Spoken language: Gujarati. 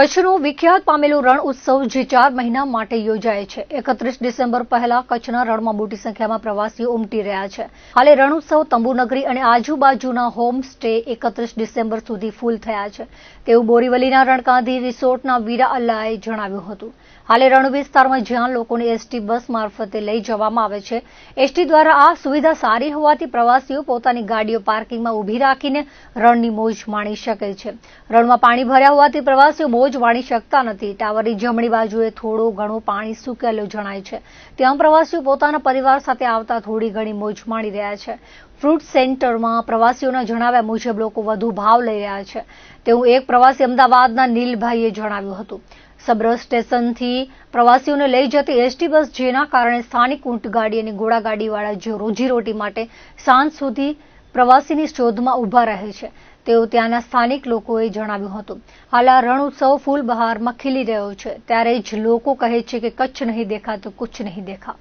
કચ્છનું વિખ્યાત પામેલું રણ ઉત્સવ જે ચાર મહિના માટે યોજાય છે. એકત્રીસ ડિસેમ્બર પહેલા કચ્છના રણમાં મોટી સંખ્યામાં પ્રવાસીઓ ઉમટી રહ્યા છે. હાલે રણ ઉત્સવ તંબુનગરી અને આજુબાજુના હોમ સ્ટે એકત્રીસ ડિસેમ્બર સુધી ફૂલ થયા છે. તેવું બોરીવલીના રણકાંધી રિસોર્ટના વીરા અલ્લાએ જણાવ્યું હતું. હાલે રણ વિસ્તારમાં જ્યાં લોકોને એસટી બસ મારફતે લઈ જવામાં આવે છે, એસટી દ્વારા આ સુવિધા સારી હોવાથી પ્રવાસીઓ પોતાની ગાડીઓ પાર્કિંગમાં ઊભી રાખીને રણની મોજ માણી શકે છે. રણમાં પાણી ભર્યા હોવાથી પ્રવાસીઓ મોજ માણી શકતા નથી. ટાવરની જમણી બાજુએ થોડો ઘણો પાણી સુકેલો જણાય છે. ત્યાં પ્રવાસીઓ પોતાના પરિવાર સાથે આવતા થોડી ઘણી મોજ માણી રહ્યા છે. ફ્રૂટ સેન્ટરમાં પ્રવાસીઓના જણાવ્યા મુજબ લોકો વધુ ભાવ લઈ રહ્યા છે. તેવું એક પ્રવાસી અમદાવાદના નીલભાઈએ જણાવ્યું હતું. સબરસ સ્ટેશનથી પ્રવાસીઓને લઈ જતી એસટી બસ જેના કારણે સ્થાનિક ઊંટગાડી અને ઘોડાગાડીવાળા રોજીરોટી માટે સાંજ સુધી પ્રવાસીની શોધમાં ઊભા રહે છે. તેવું ત્યાંના સ્થાનિક લોકોએ જણાવ્યું હતું. હાલ આ રણ ઉત્સવ ફૂલ બહારમાં ખીલી રહ્યો છે. ત્યારે જ લોકો કહે છે કે કચ્છ નહીં દેખા તો નહીં દેખા.